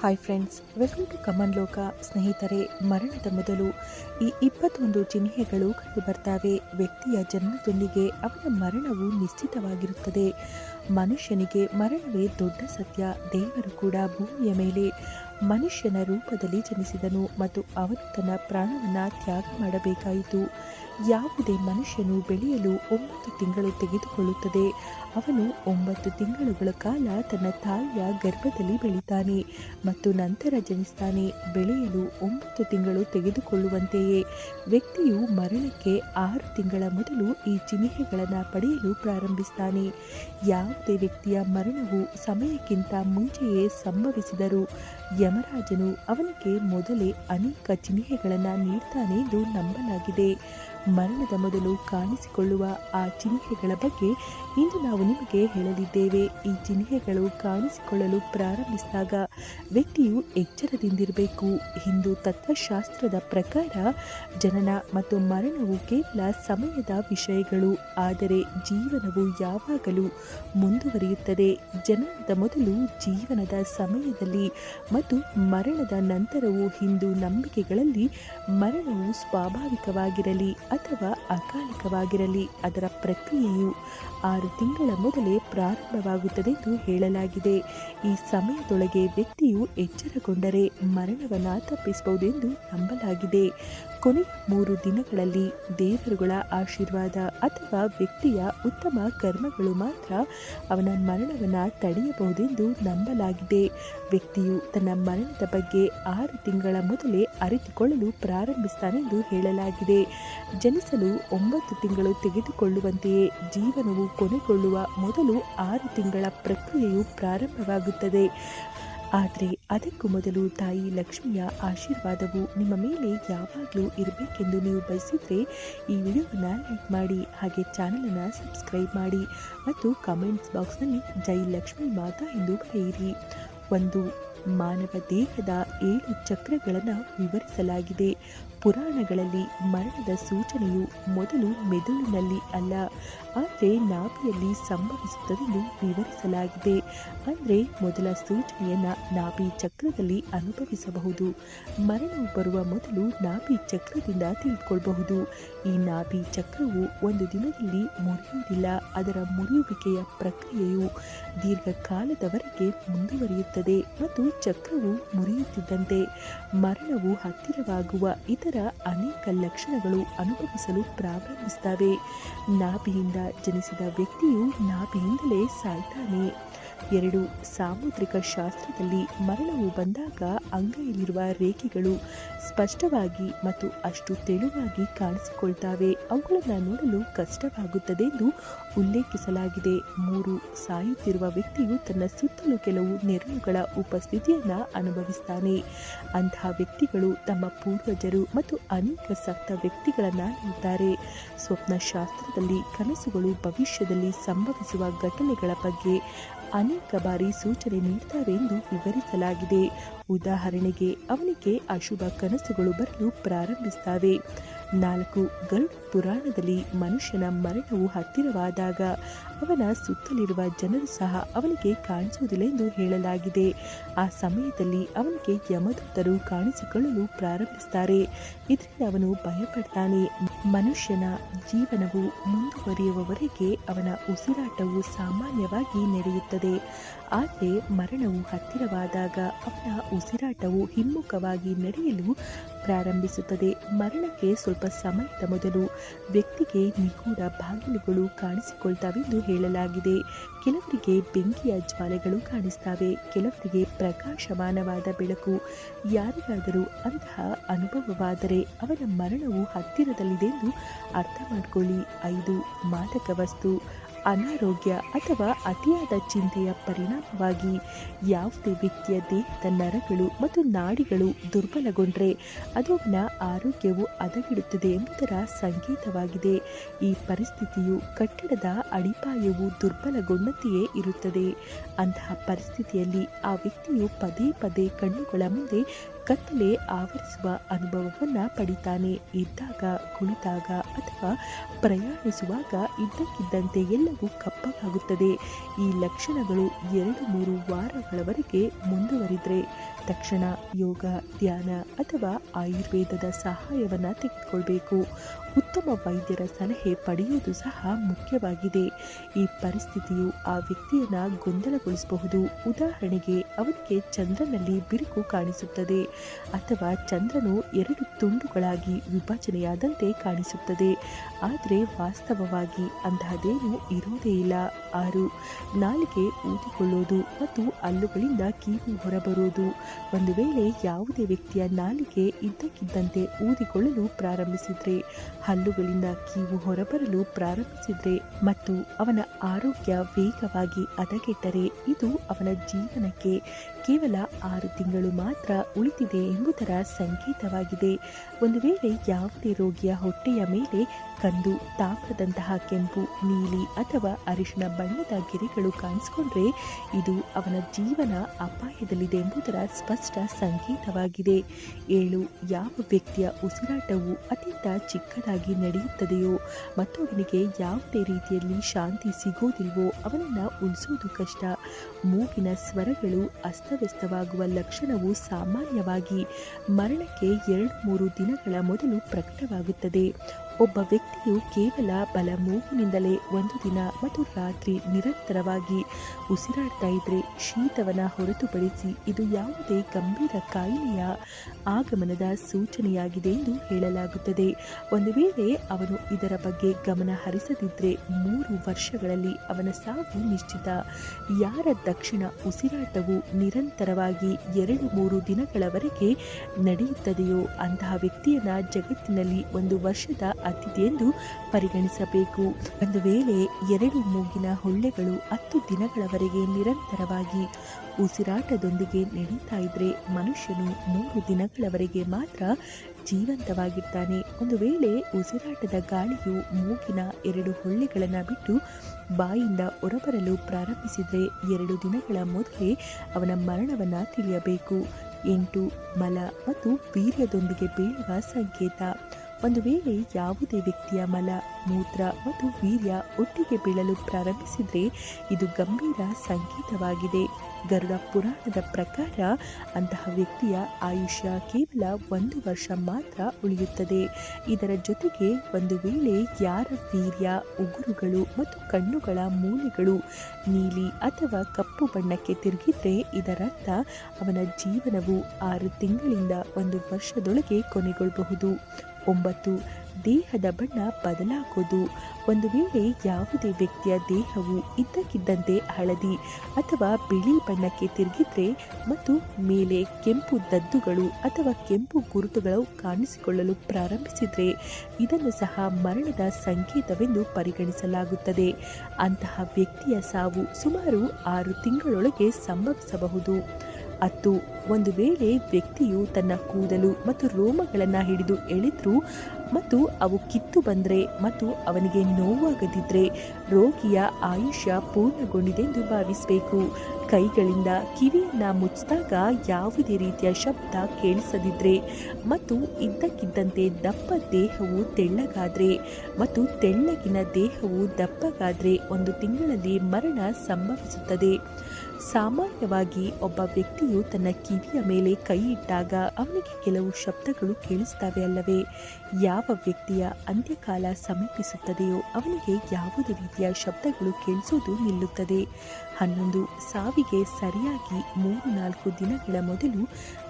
Hi friends welcome to common ಲೋಕ ಸ್ನೇಹಿತರೆ, ಮರಣದ ಮೊದಲು ಈ ಇಪ್ಪತ್ತೊಂದು ಚಿಹ್ನೆಗಳು ಕಂಡು ಬರ್ತವೆ. ವ್ಯಕ್ತಿಯ ಜನ್ಮದೊಂದಿಗೆ ಅವನ ಮರಣವು ನಿಶ್ಚಿತವಾಗಿರುತ್ತದೆ. ಮನುಷ್ಯನಿಗೆ ಮರಣವೇ ದೊಡ್ಡ ಸತ್ಯ. ದೇವರು ಕೂಡ ಭೂಮಿಯ ಮೇಲೆ ಮನುಷ್ಯನ ರೂಪದಲ್ಲಿ ಜನಿಸಿದನು ಮತ್ತು ಅವನು ತನ್ನ ಪ್ರಾಣವನ್ನು ತ್ಯಾಗ ಮಾಡಬೇಕಾಯಿತು. ಯಾವುದೇ ಮನುಷ್ಯನು ಬೆಳೆಯಲು ಒಂಬತ್ತು ತಿಂಗಳು ತೆಗೆದುಕೊಳ್ಳುತ್ತದೆ. ಅವನು ಒಂಬತ್ತು ತಿಂಗಳುಗಳ ಕಾಲ ತನ್ನ ತಾಯಿಯ ಗರ್ಭದಲ್ಲಿ ಬೆಳಿತಾನೆ ಮತ್ತು ನಂತರ ಜನಿಸ್ತಾನೆ. ಬೆಳೆಯಲು ಒಂಬತ್ತು ತಿಂಗಳು ತೆಗೆದುಕೊಳ್ಳುವಂತೆಯೇ. ವ್ಯಕ್ತಿಯು ಮರಣಕ್ಕೆ ಆರು ತಿಂಗಳ ಮೊದಲು ಈ ಚಿಹ್ನೆಗಳನ್ನು ಪಡೆಯಲು ಪ್ರಾರಂಭಿಸ್ತಾನೆ. ಯಾವುದೇ ವ್ಯಕ್ತಿಯ ಮರಣವು ಸಮಯಕ್ಕಿಂತ ಮುಂಚೆಯೇ ಸಂಭವಿಸಿದರೂ ಯಮರಾಜನು ಅವನಿಗೆ ಮೊದಲೇ ಅನೇಕ ಚಿಹ್ನೆಗಳನ್ನು ನೀಡ್ತಾನೆ ಎಂದು ನಂಬಲಾಗಿದೆ. ಮರಣದ ಮೊದಲು ಕಾಣಿಸಿಕೊಳ್ಳುವ ಆ ಚಿಹ್ನೆಗಳ ಬಗ್ಗೆ ಇಂದು ನಾವು ನಿಮಗೆ ಹೇಳಲಿದ್ದೇವೆ. ಈ ಚಿಹ್ನೆಗಳು ಕಾಣಿಸಿಕೊಳ್ಳಲು ಪ್ರಾರಂಭಿಸಿದಾಗ ವ್ಯಕ್ತಿಯು ಎಚ್ಚರದಿಂದಿರಬೇಕು. ಹಿಂದೂ ತತ್ವಶಾಸ್ತ್ರದ ಪ್ರಕಾರ ಜನನ ಮತ್ತು ಮರಣವು ಕೇವಲ ಸಮಯದ ವಿಷಯಗಳು, ಆದರೆ ಜೀವನವು ಯಾವಾಗಲೂ ಮುಂದುವರಿಯುತ್ತದೆ. ಜನನದ ಮೊದಲು ಜೀವನದ ಸಮಯದಲ್ಲಿ ಮತ್ತು ಮರಣದ ನಂತರವೂ ಹಿಂದೂ ನಂಬಿಕೆಗಳಲ್ಲಿ ಮರಣವು ಸ್ವಾಭಾವಿಕವಾಗಿರಲಿ ಅಥವಾ ಅಕಾಲಿಕವಾಗಿರಲಿ. ಅದರ ಪ್ರಕ್ರಿಯೆಯು ಆರು ತಿಂಗಳ ಮೊದಲೇ ಪ್ರಾರಂಭವಾಗುತ್ತದೆ ಎಂದು ಹೇಳಲಾಗಿದೆ. ಈ ಸಮಯದೊಳಗೆ ವ್ಯಕ್ತಿಯು ಎಚ್ಚರಗೊಂಡರೆ ಮರಣವನ್ನು ತಪ್ಪಿಸಬಹುದೆಂದು ನಂಬಲಾಗಿದೆ. ಕೊನೆಯ ಮೂರು ದಿನಗಳಲ್ಲಿ ದೇವರುಗಳ ಆಶೀರ್ವಾದ ಅಥವಾ ವ್ಯಕ್ತಿಯ ಉತ್ತಮ ಕರ್ಮಗಳು ಮಾತ್ರ ಅವನ ಮರಣವನ್ನು ತಡೆಯಬಹುದೆಂದು ನಂಬಲಾಗಿದೆ. ವ್ಯಕ್ತಿಯು ತನ್ನ ಮರಣದ ಬಗ್ಗೆ ಆರು ತಿಂಗಳ ಮೊದಲೇ ಅರಿತುಕೊಳ್ಳಲು ಪ್ರಾರಂಭಿಸ್ತಾನೆಂದು ಹೇಳಲಾಗಿದೆ. ಜನಿಸಲು ಒಂಬತ್ತು ತಿಂಗಳು ತೆಗೆದುಕೊಳ್ಳುವಂತೆಯೇ ಜೀವನವು ಕೊನೆಗೊಳ್ಳುವ ಮೊದಲು ಆರು ತಿಂಗಳ ಪ್ರಕ್ರಿಯೆಯು ಪ್ರಾರಂಭವಾಗುತ್ತದೆ. ಆದರೆ ಅದಕ್ಕೂ ಮೊದಲು ತಾಯಿ ಲಕ್ಷ್ಮಿಯ ಆಶೀರ್ವಾದವು ನಿಮ್ಮ ಮೇಲೆ ಯಾವಾಗಲೂ ಇರಬೇಕೆಂದು ನೀವು ಬಯಸಿದರೆ ಈ ವಿಡಿಯೋವನ್ನು ಲೈಕ್ ಮಾಡಿ, ಹಾಗೆ ಚಾನಲನ್ನು ಸಬ್ಸ್ಕ್ರೈಬ್ ಮಾಡಿ ಮತ್ತು ಕಮೆಂಟ್ಸ್ ಬಾಕ್ಸ್ನಲ್ಲಿ ಜೈ ಲಕ್ಷ್ಮಿ ಮಾತಾ ಎಂದು ಬರೆಯಿರಿ. ಒಂದು ಮಾನವ ದೇಹದ ಏಳು ಚಕ್ರಗಳನ್ನು ವಿವರಿಸಲಾಗಿದೆ. ಪುರಾಣಗಳಲ್ಲಿ ಮರಣದ ಸೂಚನೆಯು ಮೊದಲು ಮೆದುಳಿನಲ್ಲಿ ಅಲ್ಲ, ಆದರೆ ನಾಭಿಯಲ್ಲಿ ಸಂಭವಿಸುತ್ತದೆಂದು ವಿವರಿಸಲಾಗಿದೆ. ಅಂದರೆ ಮೊದಲ ಸೂಚನೆಯನ್ನು ನಾಭಿ ಚಕ್ರದಲ್ಲಿ ಅನುಭವಿಸಬಹುದು. ಮರಣವು ಬರುವ ಮೊದಲು ನಾಭಿ ಚಕ್ರದಿಂದ ತಿಳಿದುಕೊಳ್ಳಬಹುದು ಈ ನಾಭಿ ಚಕ್ರವು ಒಂದು ದಿನದಲ್ಲಿ ಮುರಿಯುವುದಿಲ್ಲ, ಅದರ ಮುರಿಯುವಿಕೆಯ ಪ್ರಕ್ರಿಯೆಯು ದೀರ್ಘಕಾಲದವರೆಗೆ ಮುಂದುವರಿಯುತ್ತದೆ ಮತ್ತು ಚಕ್ರವು ಮುರಿಯುತ್ತಿದ್ದಂತೆ. ಮರಣವು ಹತ್ತಿರವಾಗುವ ಇತರ ಅನೇಕ ಲಕ್ಷಣಗಳು ಅನುಭವಿಸಲು ಪ್ರಾರಂಭಿಸುತ್ತವೆ. ನಾಭಿಯಿಂದ ಜನಿಸಿದ ವ್ಯಕ್ತಿಯು ನಾಭಿಯಿಂದಲೇ ಸಾಯ್ತಾನೆ. ಎರಡು ಸಾಮುದ್ರಿಕ ಶಾಸ್ತ್ರದಲ್ಲಿ ಮರಣವು ಬಂದಾಗ ಅಂಗೈಯಲ್ಲಿರುವ ರೇಖೆಗಳು ಸ್ಪಷ್ಟವಾಗಿ ಮತ್ತು ಅಷ್ಟು ತೆಳುವಾಗಿ ಕಾಣಿಸಿಕೊಳ್ತಾವೆ. ಅವುಗಳನ್ನು ನೋಡಲು ಕಷ್ಟವಾಗುತ್ತದೆ ಎಂದು ಉಲ್ಲೇಖಿಸಲಾಗಿದೆ. ಮೂರು ಸಾಯುತ್ತಿರುವ ವ್ಯಕ್ತಿಯು ತನ್ನ ಸುತ್ತಲೂ ಕೆಲವು ನೆರಳುಗಳ ಉಪಸ್ಥಿತಿಯನ್ನು ಅನುಭವಿಸ್ತಾನೆ. ಅಂತಹ ವ್ಯಕ್ತಿಗಳು ತಮ್ಮ ಪೂರ್ವಜರು ಮತ್ತು ಅನೇಕ ಸತ್ತ ವ್ಯಕ್ತಿಗಳನ್ನು ಸ್ವಪ್ನ ಸ್ವಪ್ನಶಾಸ್ತ್ರದಲ್ಲಿ ಕನಸುಗಳು ಭವಿಷ್ಯದಲ್ಲಿ ಸಂಭವಿಸುವ ಘಟನೆಗಳ ಬಗ್ಗೆ ಅನೇಕ ಬಾರಿ ಸೂಚನೆ ನೀಡ್ತಾರೆ ಎಂದು ವಿವರಿಸಲಾಗಿದೆ. ಉದಾಹರಣೆಗೆ, ಅವನಿಗೆ ಅಶುಭ ಕನಸುಗಳು ಬರಲು ಪ್ರಾರಂಭಿಸುತ್ತವೆ ನಾಲ್ಕು, ಗರುಡ ಪುರಾಣದಲ್ಲಿ ಮನುಷ್ಯನ ಮರಣವು ಹತ್ತಿರವಾದಾಗ ಅವನ ಸುತ್ತಲಿರುವ ಜನರು ಸಹ ಅವನಿಗೆ ಕಾಣಿಸುವುದಿಲ್ಲ ಎಂದು ಹೇಳಲಾಗಿದೆ. ಆ ಸಮಯದಲ್ಲಿ ಅವನಿಗೆ ಯಮದೂತರು ಕಾಣಿಸಿಕೊಳ್ಳಲು ಪ್ರಾರಂಭಿಸುತ್ತಾರೆ ಇದರಿಂದ ಅವನು ಭಯಪಡ್ತಾನೆ. ಮನುಷ್ಯನ ಜೀವನವು ಮುಂದುವರಿಯುವವರೆಗೆ ಅವನ ಉಸಿರಾಟವು ಸಾಮಾನ್ಯವಾಗಿ ನಡೆಯುತ್ತದೆ. ಆದರೆ ಮರಣವು ಹತ್ತಿರವಾದಾಗ ಅವನ ಉಸಿರಾಟವು ಹಿಮ್ಮುಖವಾಗಿ ನಡೆಯಲು ಪ್ರಾರಂಭಿಸುತ್ತದೆ. ಮರಣಕ್ಕೆ ಸ್ವಲ್ಪ ಸಮಯದ ಮೊದಲು ವ್ಯಕ್ತಿಗೆ ನಿಗೂಢ ಬಾಗಿಲುಗಳು ಕಾಣಿಸಿಕೊಳ್ತಾವೆಂದು ಹೇಳಲಾಗಿದೆ. ಕೆಲವರಿಗೆ ಬೆಂಕಿಯ ಜ್ವಾಲೆಗಳು ಕಾಣಿಸ್ತವೆ. ಕೆಲವರಿಗೆ ಪ್ರಕಾಶಮಾನವಾದ ಬೆಳಕು. ಯಾರಿಗಾದರೂ ಅಂತಹ ಅನುಭವವಾದರೆ ಅವರ ಮರಣವು ಹತ್ತಿರದಲ್ಲಿದೆ ಎಂದು ಅರ್ಥ ಮಾಡಿಕೊಳ್ಳಿ. ಐದು ಮಾದಕ ವಸ್ತು. ಅನಾರೋಗ್ಯ ಅಥವಾ ಅತಿಯಾದ ಚಿಂತೆಯ ಪರಿಣಾಮವಾಗಿ ಯಾವುದೇ ವ್ಯಕ್ತಿಯ ದೇಹದ ನರಗಳು ಮತ್ತು ನಾಡಿಗಳು ದುರ್ಬಲಗೊಂಡರೆ ಅದು ಅವನ ಆರೋಗ್ಯವು ಹದಗೆಡುತ್ತದೆ ಎಂಬುದರ ಸಂಕೇತವಾಗಿದೆ. ಈ ಪರಿಸ್ಥಿತಿಯು ಕಟ್ಟಡದ ಅಡಿಪಾಯವು ದುರ್ಬಲಗೊಂಡಂತೆಯೇ ಇರುತ್ತದೆ. ಅಂತಹ ಪರಿಸ್ಥಿತಿಯಲ್ಲಿ ಆ ವ್ಯಕ್ತಿಯು ಪದೇ ಪದೇ ಕಣ್ಣುಗಳ ಮುಂದೆ ಕತ್ತಲೆ ಆವರಿಸುವ ಅನುಭವವನ್ನು ಪಡಿತಾನೆ ಇದ್ದಾಗ ಕುಳಿತಾಗ ಅಥವಾ ಪ್ರಯಾಣಿಸುವಾಗ ಇದ್ದಕ್ಕಿದ್ದಂತೆ ಎಲ್ಲವೂ ಕಪ್ಪಗಾಗುತ್ತದೆ. ಈ ಲಕ್ಷಣಗಳು ಎರಡು ಮೂರು ವಾರಗಳವರೆಗೆ ಮುಂದುವರಿದರೆ ತಕ್ಷಣ ಯೋಗ, ಧ್ಯಾನ ಅಥವಾ ಆಯುರ್ವೇದದ ಸಹಾಯವನ್ನು ತೆಗೆದುಕೊಳ್ಬೇಕು. ಉತ್ತಮ ವೈದ್ಯರ ಸಲಹೆ ಪಡೆಯುವುದು ಸಹ ಮುಖ್ಯವಾಗಿದೆ. ಈ ಪರಿಸ್ಥಿತಿಯು ಆ ವ್ಯಕ್ತಿಯನ್ನ ಗೊಂದಲಗೊಳಿಸಬಹುದು. ಉದಾಹರಣೆಗೆ, ಅವನಿಗೆ ಚಂದ್ರನಲ್ಲಿ ಬಿರುಕು ಕಾಣಿಸುತ್ತದೆ ಅಥವಾ ಚಂದ್ರನು ಎರಡು ತುಂಡುಗಳಾಗಿ ವಿಭಜನೆಯಾದಂತೆ ಕಾಣಿಸುತ್ತದೆ. ಆದರೆ ವಾಸ್ತವವಾಗಿ ಅಂತಹದೇನೂ ಇರುವುದೇ ಇಲ್ಲ. ಆರು, ನಾಲಿಗೆ ಊದಿಕೊಳ್ಳೋದು ಮತ್ತು ಹಲ್ಲುಗಳಿಂದ ಕೀವು ಹೊರಬರುವುದು ಒಂದು ವೇಳೆ ಯಾವುದೇ ವ್ಯಕ್ತಿಯ ನಾಲಿಗೆ ಇದ್ದಕ್ಕಿದ್ದಂತೆ ಊದಿಕೊಳ್ಳಲು ಪ್ರಾರಂಭಿಸಿದ್ರೆ ಹಲ್ಲುಗಳಿಂದ ಕೀವು ಹೊರಬರಲು ಪ್ರಾರಂಭಿಸಿದ್ರೆ ಮತ್ತು ಅವನ ಆರೋಗ್ಯ ವೇಗವಾಗಿ ಹದಗೆಟ್ಟರೆ ಇದು ಅವನ ಜೀವನಕ್ಕೆ ಕೇವಲ ಆರು ತಿಂಗಳು ಮಾತ್ರ ಉಳಿದಿದೆ ಎಂಬುದರ ಸಂಕೇತವಾಗಿದೆ. ಒಂದು ವೇಳೆ ಯಾವುದೇ ರೋಗಿಯ ಹೊಟ್ಟೆಯ ಮೇಲೆ ಕಂದು ತಾಮ್ರದಂತಹ ಕೆಂಪು, ನೀಲಿ ಅಥವಾ ಅರಿಶಿನ ಬಣ್ಣದ ಗೆರೆಗಳು ಕಾಣಿಸಿಕೊಂಡ್ರೆ ಇದು ಅವನ ಜೀವನ ಅಪಾಯದಲ್ಲಿದೆ ಎಂಬುದರ ಸ್ಪಷ್ಟ ಸಂಕೇತವಾಗಿದೆ. ಏಳು, ಯಾವ ವ್ಯಕ್ತಿಯ ಉಸಿರಾಟವು ಅತ್ಯಂತ ಚಿಕ್ಕದಾಗಿ ನಡೆಯುತ್ತದೆಯೋ? ಮತ್ತು ಅವನಿಗೆ ಯಾವುದೇ ರೀತಿಯಲ್ಲಿ ಶಾಂತಿ ಸಿಗೋದಿಲ್ವೋ? ಅವನನ್ನು ಉಳಿಸೋದು ಕಷ್ಟ. ಮೂಗಿನ ಸ್ವರಗಳು ಅಸ್ತವ್ಯಸ್ತವಾಗುವ ಲಕ್ಷಣವು ಸಾಮಾನ್ಯವಾಗಿ ಮರಣಕ್ಕೆ ಎರಡು ಮೂರು ದಿನಗಳ ಮೊದಲು ಪ್ರಕಟವಾಗುತ್ತದೆ. ಒಬ್ಬ ವ್ಯಕ್ತಿಯು ಕೇವಲ ಬಲ ಮೂಗಿನಿಂದಲೇ ಒಂದು ದಿನ ಮತ್ತು ರಾತ್ರಿ ನಿರಂತರವಾಗಿ ಉಸಿರಾಡ್ತಾ ಇದ್ರೆ ಶೀತವನ ಹೊರತುಪಡಿಸಿ ಇದು ಯಾವುದೇ ಗಂಭೀರ ಕಾಯಿಲೆಯ ಆಗಮನದ ಸೂಚನೆಯಾಗಿದೆ ಎಂದು ಹೇಳಲಾಗುತ್ತದೆ. ಒಂದು ವೇಳೆ ಅವನು ಇದರ ಬಗ್ಗೆ ಗಮನ ಹರಿಸದಿದ್ದರೆ ಮೂರು ವರ್ಷಗಳಲ್ಲಿ ಅವನ ಸಾವು ನಿಶ್ಚಿತ. ಯಾರ ದಕ್ಷಿಣ ಉಸಿರಾಟವು ನಿರಂತರವಾಗಿ ಎರಡು ಮೂರು ದಿನಗಳವರೆಗೆ ನಡೆಯುತ್ತದೆಯೋ ಅಂತಹ ವ್ಯಕ್ತಿಯನ್ನ ಜಗತ್ತಿನಲ್ಲಿ ಒಂದು ವರ್ಷದ ಎಂದು ಪರಿಗಣಿಸಬೇಕು. ಒಂದು ವೇಳೆ ಎರಡು ಮೂಗಿನ ಹೊಳ್ಳೆಗಳು ಹತ್ತು ದಿನಗಳವರೆಗೆ ನಿರಂತರವಾಗಿ ಉಸಿರಾಟದೊಂದಿಗೆ ನಡೀತಾ ಇದ್ರೆ ಮನುಷ್ಯನು ಮೂರು ದಿನಗಳವರೆಗೆ ಮಾತ್ರ ಜೀವಂತವಾಗಿರ್ತಾನೆ. ಒಂದು ವೇಳೆ ಉಸಿರಾಟದ ಗಾಳಿಯು ಮೂಗಿನ ಎರಡು ಹೊಳ್ಳೆಗಳನ್ನು ಬಿಟ್ಟು ಬಾಯಿಂದ ಹೊರಬರಲು ಪ್ರಾರಂಭಿಸಿದರೆ ಎರಡು ದಿನಗಳ ಮೊದಲೇ ಅವನ ಮರಣವನ್ನು ತಿಳಿಯಬೇಕು. ಎಂಟು, ಮಲ ಮತ್ತು ವೀರ್ಯದೊಂದಿಗೆ ಬೀಳುವ ಸಂಕೇತ. ಒಂದು ವೇಳೆ ಯಾವುದೇ ವ್ಯಕ್ತಿಯ ಮಲ, ಮೂತ್ರ ಮತ್ತು ವೀರ್ಯ ಒಟ್ಟಿಗೆ ಬೀಳಲು ಪ್ರಾರಂಭಿಸಿದರೆ ಇದು ಗಂಭೀರ ಸಂಕೇತವಾಗಿದೆ. ಗರುಡ ಪುರಾಣದ ಪ್ರಕಾರ ಅಂತಹ ವ್ಯಕ್ತಿಯ ಆಯುಷ್ಯ ಕೇವಲ ಒಂದು ವರ್ಷ ಮಾತ್ರ ಉಳಿಯುತ್ತದೆ. ಇದರ ಜೊತೆಗೆ ಒಂದು ವೇಳೆ ಯಾರ ವೀರ್ಯ, ಉಗುರುಗಳು ಮತ್ತು ಕಣ್ಣುಗಳ ಮೂಲೆಗಳು ನೀಲಿ ಅಥವಾ ಕಪ್ಪು ಬಣ್ಣಕ್ಕೆ ತಿರುಗಿದ್ರೆ ಇದರರ್ಥ ಅವನ ಜೀವನವು ಆರು ತಿಂಗಳಿಂದ ಒಂದು ವರ್ಷದೊಳಗೆ ಕೊನೆಗೊಳ್ಳಬಹುದು ಒಂಬತ್ತು. ದೇಹದ ಬಣ್ಣ ಬದಲಾಗೋದು. ಒಂದು ವೇಳೆ ಯಾವುದೇ ವ್ಯಕ್ತಿಯ ದೇಹವು ಇದ್ದಕ್ಕಿದ್ದಂತೆ ಹಳದಿ ಅಥವಾ ಬಿಳಿ ಬಣ್ಣಕ್ಕೆ ತಿರುಗಿದ್ರೆ ಮತ್ತು ಮೇಲೆ ಕೆಂಪು ದದ್ದುಗಳು ಅಥವಾ ಕೆಂಪು ಗುರುತುಗಳು ಕಾಣಿಸಿಕೊಳ್ಳಲು ಪ್ರಾರಂಭಿಸಿದರೆ ಇದನ್ನು ಸಹ ಮರಣದ ಸಂಕೇತವೆಂದು ಪರಿಗಣಿಸಲಾಗುತ್ತದೆ. ಅಂತಹ ವ್ಯಕ್ತಿಯ ಸಾವು ಸುಮಾರು ಆರು ತಿಂಗಳೊಳಗೆ ಸಂಭವಿಸಬಹುದು. ಹತ್ತು ಒಂದು ವೇಳೆ ವ್ಯಕ್ತಿಯು ತನ್ನ ಕೂದಲು ಮತ್ತು ರೋಮಗಳನ್ನು ಹಿಡಿದು ಎಳೆದ್ರು ಮತ್ತು ಅವು ಕಿತ್ತು ಬಂದರೆ ಮತ್ತು ಅವನಿಗೆ ನೋವಾಗದಿದ್ದರೆ ರೋಗಿಯ ಆಯುಷ್ಯ ಪೂರ್ಣಗೊಂಡಿದೆ ಎಂದು ಭಾವಿಸಬೇಕು. ಕೈಗಳಿಂದ ಕಿವಿಯನ್ನ ಮುಚ್ಚಿದಾಗ ಯಾವುದೇ ರೀತಿಯ ಶಬ್ದ ಕೇಳಿಸದಿದ್ರೆ ಮತ್ತು ಇದ್ದಕ್ಕಿದ್ದಂತೆ ದಪ್ಪ ದೇಹವು ತೆಳ್ಳಗಾದ್ರೆ ಮತ್ತು ತೆಳ್ಳಗಿನ ದೇಹವು ದಪ್ಪಗಾದ್ರೆ ಒಂದು ತಿಂಗಳಲ್ಲಿ ಮರಣ ಸಂಭವಿಸುತ್ತದೆ. ಸಾಮಾನ್ಯವಾಗಿ ಒಬ್ಬ ವ್ಯಕ್ತಿಯು ತನ್ನ ಕಿವಿಯ ಮೇಲೆ ಕೈ ಇಟ್ಟಾಗ ಅವನಿಗೆ ಕೆಲವು ಶಬ್ದಗಳು ಕೇಳಿಸ್ತವೆ ಅಲ್ಲವೇ? ಯಾವ ವ್ಯಕ್ತಿಯ ಅಂತ್ಯಕಾಲ ಸಮೀಪಿಸುತ್ತದೆಯೋ ಅವನಿಗೆ ಯಾವುದೇ ರೀತಿಯ ಶಬ್ದಗಳು ಕೇಳಿಸುವುದು ನಿಲ್ಲುತ್ತದೆ. ಹನ್ನೊಂದು ಸಾವಿಗೆ ಸರಿಯಾಗಿ ಮೂರು ನಾಲ್ಕು ದಿನಗಳ ಮೊದಲು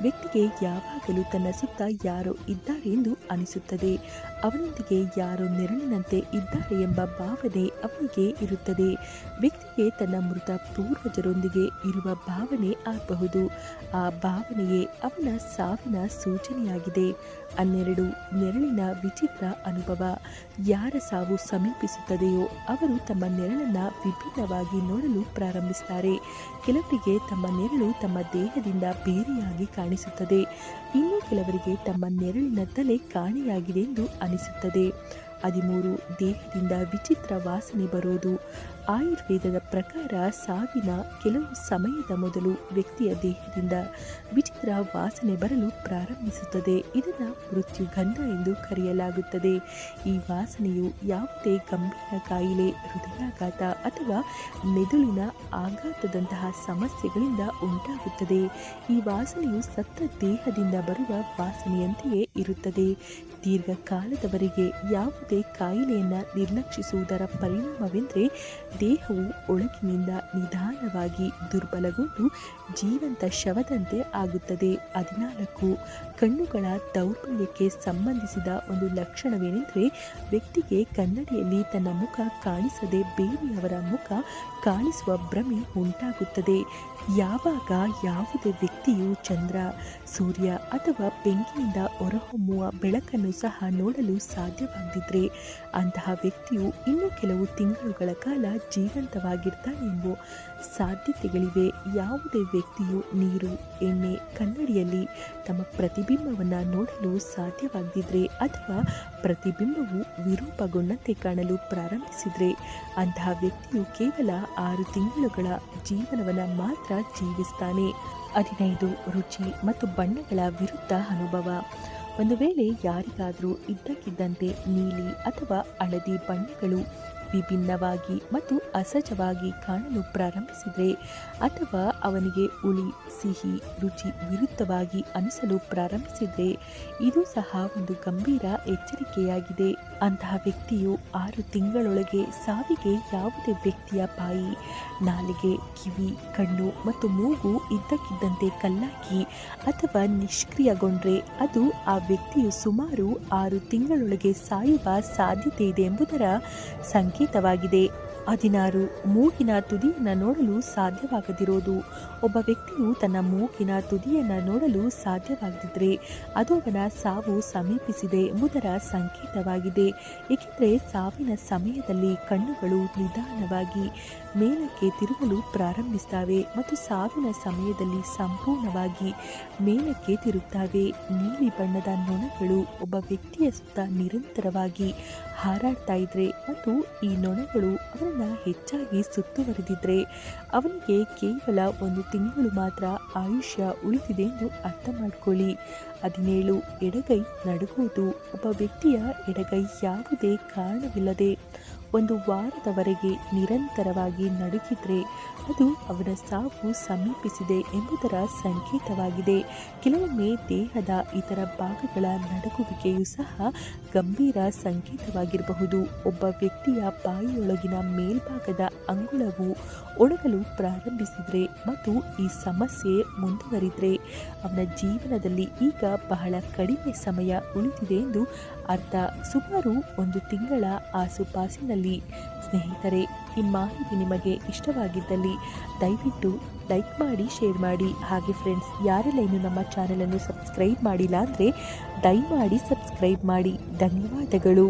ವ್ಯಕ್ತಿಗೆ ಯಾವಾಗಲೂ ತನ್ನ ಸುತ್ತ ಯಾರೋ ಇದ್ದಾರೆ ಎಂದು ಅನಿಸುತ್ತದೆ. ಅವನೊಂದಿಗೆ ಯಾರೋ ನೆರಳಿನಂತೆ ಇದ್ದಾರೆ ಎಂಬ ಭಾವನೆ ಅವನಿಗೆ ಇರುತ್ತದೆ. ವ್ಯಕ್ತಿಗೆ ತನ್ನ ಮೃತ ಪೂರ್ವಜರೊಂದಿಗೆ ಇರುವ ಭಾವನೆ ಆಗಬಹುದು. ಆ ಭಾವನೆಯೇ ಅವನ ಸಾವಿನ ಸೂಚನೆಯಾಗಿದೆ. ಹನ್ನೆರಡು ನೆರಳಿನ ವಿಚಿತ್ರ ಅನುಭವ. ಯಾರ ಸಾವು ಸಮೀಪಿಸುತ್ತದೆಯೋ ಅವರು ತಮ್ಮ ನೆರಳನ್ನ ವಿಭಿನ್ನವಾಗಿ ನೋಡಲು ಪ್ರಾರಂಭಿಸುತ್ತಾರೆ. ಕೆಲವರಿಗೆ ತಮ್ಮ ನೆರಳು ತಮ್ಮ ದೇಹದಿಂದ ಬೇರೆಯಾಗಿ ಕಾಣಿಸುತ್ತದೆ. ಇನ್ನು ಕೆಲವರಿಗೆ ತಮ್ಮ ನೆರಳಿನ ತಲೆ ಕಾಣೆಯಾಗಿದೆ ಎಂದು ಅನಿಸುತ್ತದೆ. ಹದಿಮೂರು, ದೇಹದಿಂದ ವಿಚಿತ್ರ ವಾಸನೆ ಬರೋದು. ಆಯುರ್ವೇದದ ಪ್ರಕಾರ ಸಾವಿನ ಕೆಲವು ಸಮಯದ ಮೊದಲು ವ್ಯಕ್ತಿಯ ದೇಹದಿಂದ ವಿಚಿತ್ರ ವಾಸನೆ ಬರಲು ಪ್ರಾರಂಭಿಸುತ್ತದೆ. ಇದನ್ನು ಮೃತ್ಯುಗಂಧ ಎಂದು ಕರೆಯಲಾಗುತ್ತದೆ. ಈ ವಾಸನೆಯು ಯಾವುದೇ ಗಂಭೀರ ಕಾಯಿಲೆ, ಹೃದಯಾಘಾತ ಅಥವಾ ಮೆದುಳಿನ ಆಘಾತದಂತಹ ಸಮಸ್ಯೆಗಳಿಂದ ಉಂಟಾಗುತ್ತದೆ. ಈ ವಾಸನೆಯು ಸತ್ತ ದೇಹದಿಂದ ಬರುವ ವಾಸನೆಯಂತೆಯೇ ಇರುತ್ತದೆ. ದೀರ್ಘಕಾಲದವರೆಗೆ ಯಾವುದೇ ಕಾಯಿಲೆಯನ್ನು ನಿರ್ಲಕ್ಷಿಸುವುದರ ಪರಿಣಾಮವೆಂದರೆ ದೇಹವು ಒಳಗಿನಿಂದ ನಿಧಾನವಾಗಿ ದುರ್ಬಲಗೊಂಡು ಜೀವಂತ ಶವದಂತೆ ಆಗುತ್ತದೆ. ಹದಿನಾಲ್ಕು, ಕಣ್ಣುಗಳ ದೌರ್ಬಲ್ಯಕ್ಕೆ ಸಂಬಂಧಿಸಿದ ಒಂದು ಲಕ್ಷಣವೇನೆಂದರೆ, ವ್ಯಕ್ತಿಗೆ ಕನ್ನಡಿಯಲ್ಲಿ ತನ್ನ ಮುಖ ಕಾಣಿಸದೆ ಬೇರೆಯವರ ಮುಖ ಕಾಣಿಸುವ ಭ್ರಮೆ ಉಂಟಾಗುತ್ತದೆ. ಯಾವಾಗ ಯಾವುದೇ ವ್ಯಕ್ತಿಯು ಚಂದ್ರ, ಸೂರ್ಯ ಅಥವಾ ಬೆಂಕಿಯಿಂದ ಹೊರಹೊಮ್ಮುವ ಬೆಳಕನ್ನು ಸಹ ನೋಡಲು ಸಾಧ್ಯವಾಗದಿದ್ದರೆ, ಅಂತಹ ವ್ಯಕ್ತಿಯು ಇನ್ನೂ ಕೆಲವು ತಿಂಗಳುಗಳ ಕಾಲ ಜೀವಂತವಾಗಿರ್ತಾನೆ ಎಂಬ ಸಾಧ್ಯತೆಗಳಿವೆ. ಯಾವುದೇ ವ್ಯಕ್ತಿಯು ನೀರು, ಎಣ್ಣೆ, ಕನ್ನಡಿಯಲ್ಲಿ ತಮ್ಮ ಪ್ರತಿಬಿಂಬವನ್ನು ನೋಡಲು ಸಾಧ್ಯವಾಗದಿದ್ದರೆ ಅಥವಾ ಪ್ರತಿಬಿಂಬವು ವಿರೂಪಗೊಂಡಂತೆ ಕಾಣಲು ಪ್ರಾರಂಭಿಸಿದರೆ ಅಂತಹ ವ್ಯಕ್ತಿಯು ಕೇವಲ ಆರು ತಿಂಗಳುಗಳ ಜೀವನವನ್ನು ಮಾತ್ರ ಜೀವಿಸ್ತಾನೆ. ಹದಿನೈದು ರುಚಿ ಮತ್ತು ಬಣ್ಣಗಳ ವಿರುದ್ಧ ಅನುಭವ. ಒಂದು ವೇಳೆ ಯಾರಿಗಾದರೂ ಇದ್ದಕ್ಕಿದ್ದಂತೆ ನೀಲಿ ಅಥವಾ ಹಳದಿ ಬಣ್ಣಗಳು ವಿಭಿನ್ನವಾಗಿ ಮತ್ತು ಅಸಹಜವಾಗಿ ಕಾಣಲು ಪ್ರಾರಂಭಿಸಿದರೆ ಅಥವಾ ಅವನಿಗೆ ಉಳಿ ಸಿಹಿ, ರುಚಿ ವಿರುದ್ಧವಾಗಿ ಅನಿಸಲು ಪ್ರಾರಂಭಿಸಿದರೆ ಇದು ಸಹ ಒಂದು ಗಂಭೀರ ಎಚ್ಚರಿಕೆಯಾಗಿದೆ. ಅಂತಹ ವ್ಯಕ್ತಿಯು ಆರು ತಿಂಗಳೊಳಗೆ ಸಾವಿಗೆ ಯಾವುದೇ ವ್ಯಕ್ತಿಯ ಬಾಯಿ, ನಾಲಿಗೆ, ಕಿವಿ, ಕಣ್ಣು ಮತ್ತು ಮೂಗು ಇದ್ದಕ್ಕಿದ್ದಂತೆ ಕಲ್ಲಾಗಿ ಅಥವಾ ನಿಷ್ಕ್ರಿಯಗೊಂಡ್ರೆ ಅದು ಆ ವ್ಯಕ್ತಿಯು ಸುಮಾರು ಆರು ತಿಂಗಳೊಳಗೆ ಸಾಯುವ ಸಾಧ್ಯತೆ ಇದೆ ಎಂಬುದರ ಸಂಕೇತವಾಗಿದೆ. ಹದಿನಾರು ಮೂಗಿನ ತುದಿಯನ್ನು ನೋಡಲು ಸಾಧ್ಯವಾಗದಿರೋದು. ಒಬ್ಬ ವ್ಯಕ್ತಿಯು ತನ್ನ ಮೂಗಿನ ತುದಿಯನ್ನು ನೋಡಲು ಸಾಧ್ಯವಾಗದಿದ್ದರೆ ಅದು ಅವನ ಸಾವು ಸಮೀಪಿಸಿದೆ ಎಂಬುದರ ಸಂಕೇತವಾಗಿದೆ. ಏಕೆಂದರೆ ಸಾವಿನ ಸಮಯದಲ್ಲಿ ಕಣ್ಣುಗಳು ನಿಧಾನವಾಗಿ ಮೇಲಕ್ಕೆ ತಿರುಗಲು ಪ್ರಾರಂಭಿಸ್ತವೆ ಮತ್ತು ಸಾವಿನ ಸಮಯದಲ್ಲಿ ಸಂಪೂರ್ಣವಾಗಿ ಮೇಲಕ್ಕೆ ತಿರುಗುತ್ತವೆ. ನೀಲಿ ಬಣ್ಣದ ನೊಣಗಳು ಒಬ್ಬ ವ್ಯಕ್ತಿಯ ಸುತ್ತ ನಿರಂತರವಾಗಿ ಹಾರಾಡ್ತಾ ಇದ್ರೆ ಮತ್ತು ಈ ನೊಣಗಳು ಅವನನ್ನು ಹೆಚ್ಚಾಗಿ ಸುತ್ತುವರೆದಿದ್ರೆ ಅವನಿಗೆ ಕೇವಲ ಒಂದು ತಿಂಗಳು ಮಾತ್ರ ಆಯುಷ್ಯ ಉಳಿದಿದೆ ಎಂದು ಅರ್ಥ ಮಾಡಿಕೊಳ್ಳಿ ಹದಿನೇಳು, ಎಡಗೈ ನಡುಗುವುದು. ಒಬ್ಬ ವ್ಯಕ್ತಿಯ ಎಡಗೈ ಯಾವುದೇ ಕಾರಣವಿಲ್ಲದೆ ಒಂದು ವಾರದವರೆಗೆ ನಿರಂತರವಾಗಿ ನಡುಗಿದ್ರೆ ಅದು ಅವರ ಸಾವು ಸಮೀಪಿಸಿದೆ ಎಂಬುದರ ಸಂಕೇತವಾಗಿದೆ. ಕೆಲವೊಮ್ಮೆ ದೇಹದ ಇತರ ಭಾಗಗಳ ನಡುಗುವಿಕೆಯೂ ಸಹ ಗಂಭೀರ ಸಂಕೇತವಾಗಿರಬಹುದು. ಒಬ್ಬ ವ್ಯಕ್ತಿಯ ಬಾಯಿಯೊಳಗಿನ ಮೇಲ್ಭಾಗದ ಅಂಗುಳವು ಒಣಗಲು ಪ್ರಾರಂಭಿಸಿದರೆ ಮತ್ತು ಈ ಸಮಸ್ಯೆ ಮುಂದುವರಿದರೆ ಅವನ ಜೀವನದಲ್ಲಿ ಈಗ ಬಹಳ ಕಡಿಮೆ ಸಮಯ ಉಳಿದಿದೆ ಎಂದು ಅರ್ಥ ಸುಮಾರು ಒಂದು ತಿಂಗಳ ಆಸುಪಾಸಿನಲ್ಲಿ. ಸ್ನೇಹಿತರೆ, ಈ ಮಾಹಿತಿ ನಿಮಗೆ ಇಷ್ಟವಾಗಿದ್ದಲ್ಲಿ ದಯವಿಟ್ಟು ಲೈಕ್ ಮಾಡಿ, ಶೇರ್ ಮಾಡಿ. ಹಾಗೆ ಫ್ರೆಂಡ್ಸ್ ಯಾರೆಲ್ಲ ಇನ್ನು ನಮ್ಮ ಚಾನಲನ್ನು ಸಬ್ಸ್ಕ್ರೈಬ್ ಮಾಡಿಲ್ಲ ಅಂದರೆ ದಯಮಾಡಿ ಸಬ್ಸ್ಕ್ರೈಬ್ ಮಾಡಿ. ಧನ್ಯವಾದಗಳು.